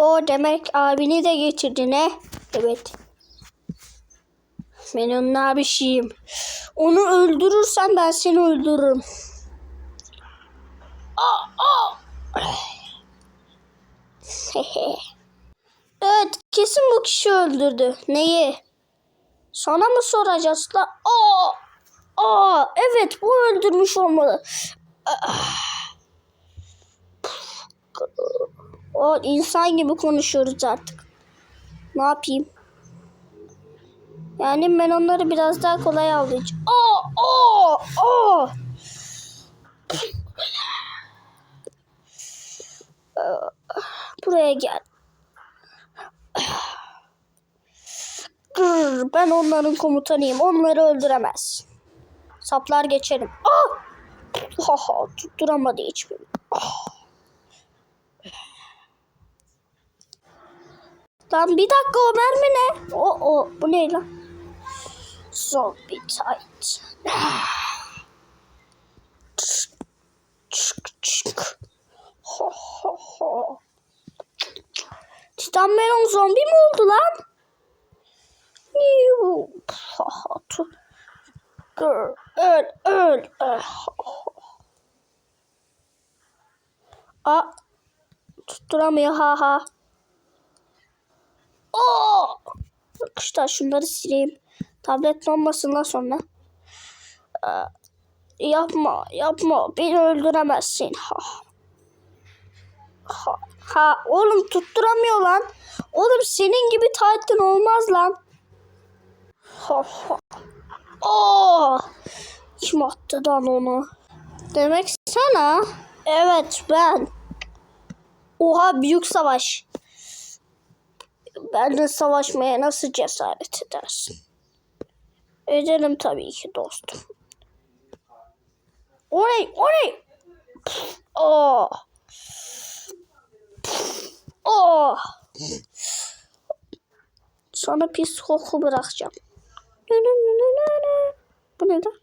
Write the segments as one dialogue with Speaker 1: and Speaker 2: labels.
Speaker 1: O demek abini de getirdin he? Evet. Ben onun abişiyim. Onu öldürürsen ben seni öldürürüm. Aa, aa. evet kesin bu kişi öldürdü. Neyi? Sana mı soracağız la? Aa, aa, evet bu öldürmüş olmalı. O insan gibi konuşuyoruz artık. Ne yapayım? Yani ben onları biraz daha kolay avlayacağım. Aa, aa, aa. Buraya gel. Ben onların komutanıyım. Onları öldüremez. Saplar geçerim. Ah! Tutturamadı hiçbirini. Ah! Lan bir dakika o mermi ne? O o bu ne lan? Zombie tight. Çık çık. Ho ho ho. Titan Melon zombi mi oldu lan? Gır. Öl öl. Ah. Aa. Tutturamıyor ha ha. Oo! Arkadaşlar şunları sileyim. Tablet olmasın lan sonra. Ee, yapma, yapma. Beni öldüremezsin. Ha. Ha, ha. Oğlum tutturamıyor lan. Oğlum senin gibi Titan olmaz lan. Ha, ha. Oo! Kim attı lan onu? Demek sana. Evet ben. Oha büyük savaş. Benle savaşmaya nasıl cesaret edersin? Ederim tabii ki dostum. Oley oley. Oh. Oh. Sana pis koku bırakacağım. Bu ne lan?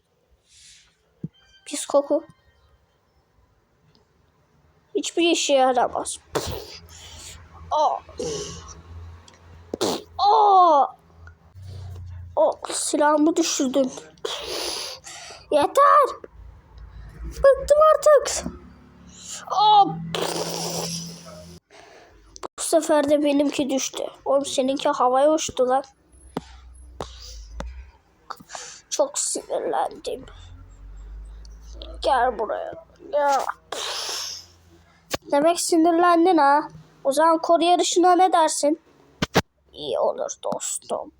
Speaker 1: Pis koku. Hiçbir işe yaramaz. Oh. Aa! O silahımı düşürdün. Yeter. Bıktım artık. Aa! Bu sefer de benimki düştü. Oğlum seninki havaya uçtu lan. Çok sinirlendim. Gel buraya. Gel. Demek sinirlendin ha. O zaman kor yarışına ne dersin? İyi olur dostum.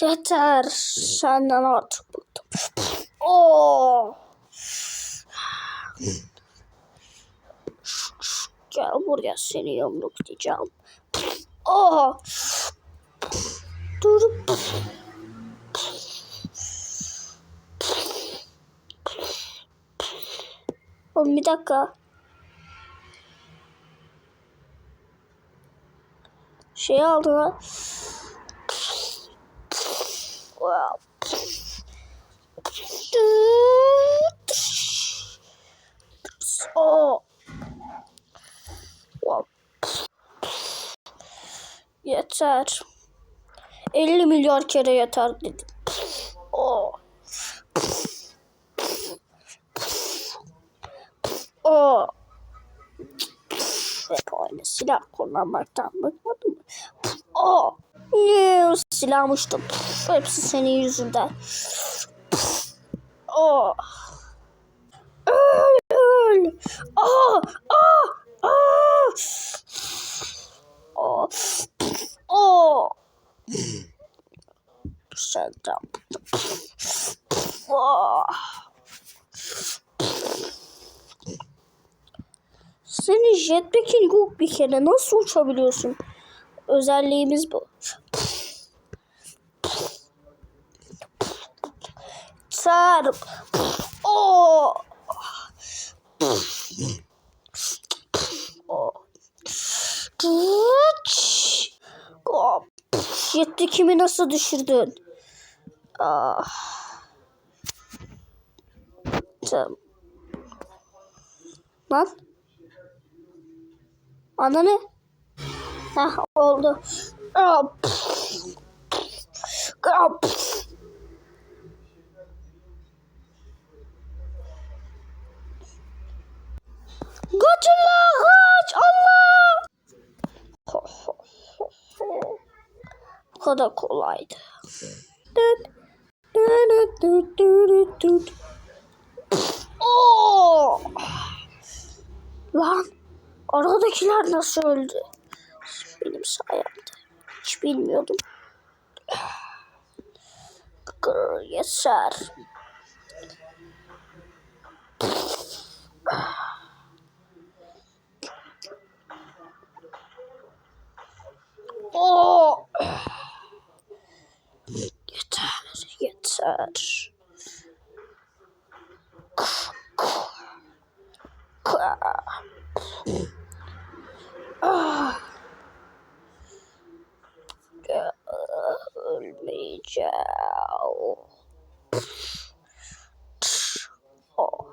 Speaker 1: Yeter. Senden artık bıktım. Oo. Gel buraya seni yumruklayacağım. Oh. Dur. Oğlum bir dakika. Şey aldı lan. Oh. Yeter. 50 milyar kere yeter dedim. Oh. O. Hep aynı silah kullanmaktan bıkmadın mı? O. Ne silah uçtu. Hepsi senin yüzünden. O. Öl öl. Aa, aa, aa. O. O. Senden. Oh. Senin jetpack'in yok bir kere. Nasıl uçabiliyorsun? Özelliğimiz bu. Çarp. Oo. Oo. Jetpack'imi nasıl düşürdün? Ah. Tamam. Lan. Ana ne? Heh oldu. Kaç Allah. Ho, ho. Bu kadar kolaydı. Oo! Lan arkadakiler nasıl öldü? Benim sayemde. Hiç bilmiyordum. Grr, Yeter. Oo! Yeter, yeter. Ölmeyeceğim. Oh.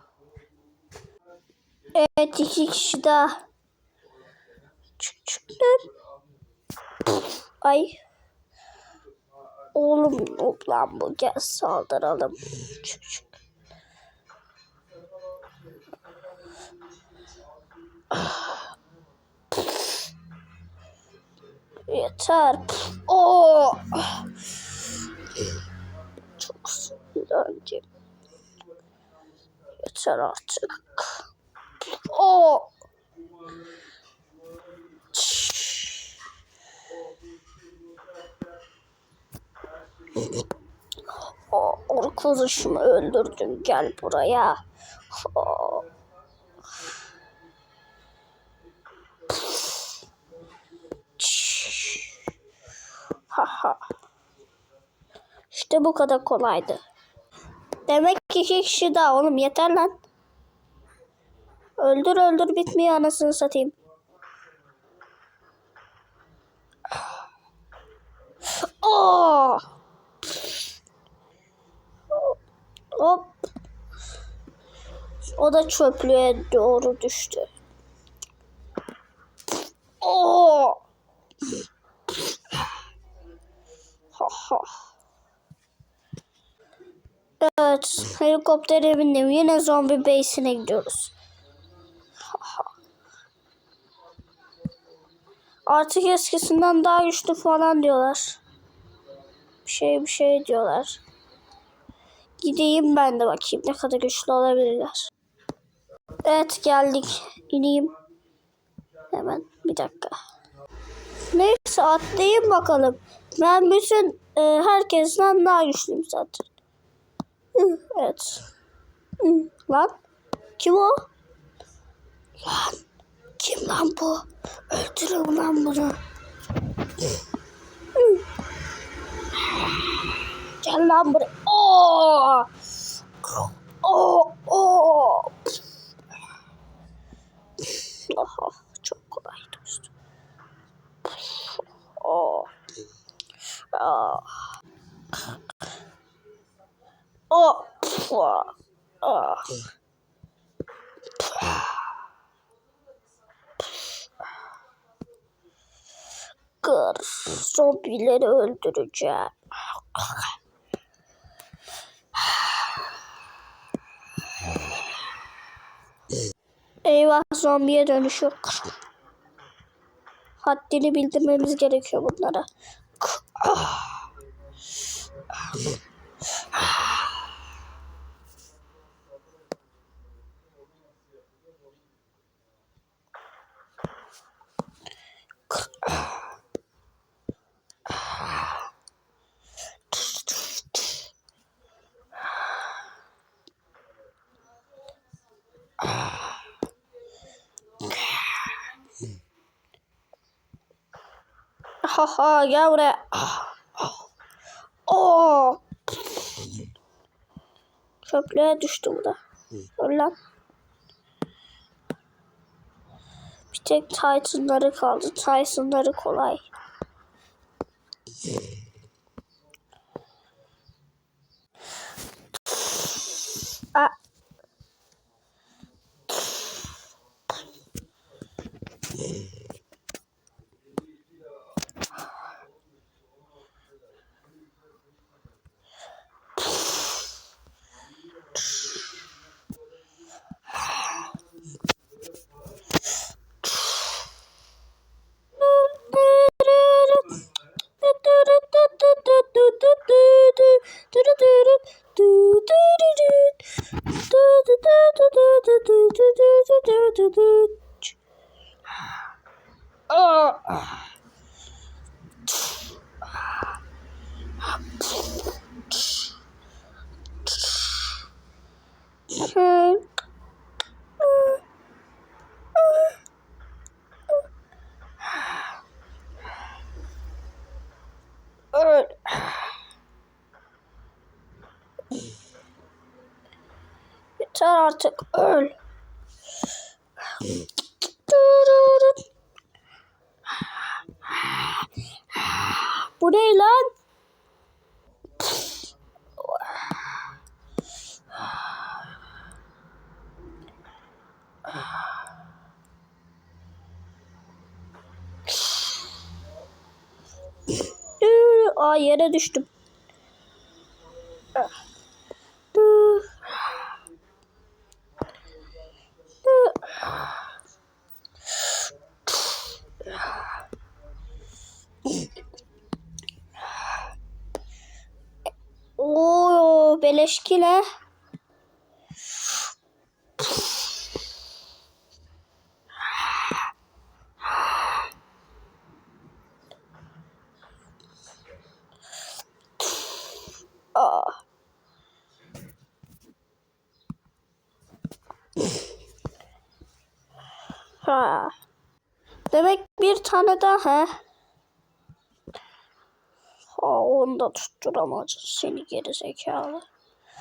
Speaker 1: Evet iki kişi daha. Çık çık. Ay. Oğlum lan bu gel saldıralım. Çık çık. Yeter. Oo. Çok sinirlendim. Yeter artık. Oo. O arkadaşımı öldürdün gel buraya. Oo. Haha. İşte bu kadar kolaydı. Demek ki iki kişi daha oğlum yeter lan. Öldür öldür bitmiyor anasını satayım. Oo! Hop. O da çöplüğe doğru düştü. Oo! Ha ha. Evet, helikoptere bindim. Yine zombi base'ine gidiyoruz. Artık eskisinden daha güçlü falan diyorlar. Bir şey bir şey diyorlar. Gideyim ben de bakayım ne kadar güçlü olabilirler. Evet geldik. İneyim. Hemen bir dakika. Neyse atlayayım bakalım. Ben bütün e, herkesten daha güçlüyüm zaten. Evet. Lan kim o? Lan kim lan bu? Öldürün lan bunu. Gel lan buraya. Oo! Oo! Oo! Aha, çok kolay dostum. Oo. Aa. O. Aa. Aa. Kır. Zombileri öldüreceğim. Eyvah zombiye dönüşüyor. Haddini bildirmemiz gerekiyor bunlara. Ha ha gel buraya. Oo. Çöplüğe düştü bu da. Öl. Bir tek Titan'ları kaldı. Titan'ları kolay. Yeter artık öl. Bu ne lan? Aa yere düştüm. Beleşkile. Aa. Ha. Demek bir tane daha. Ha, onu da tutturamadı seni geri zekalı.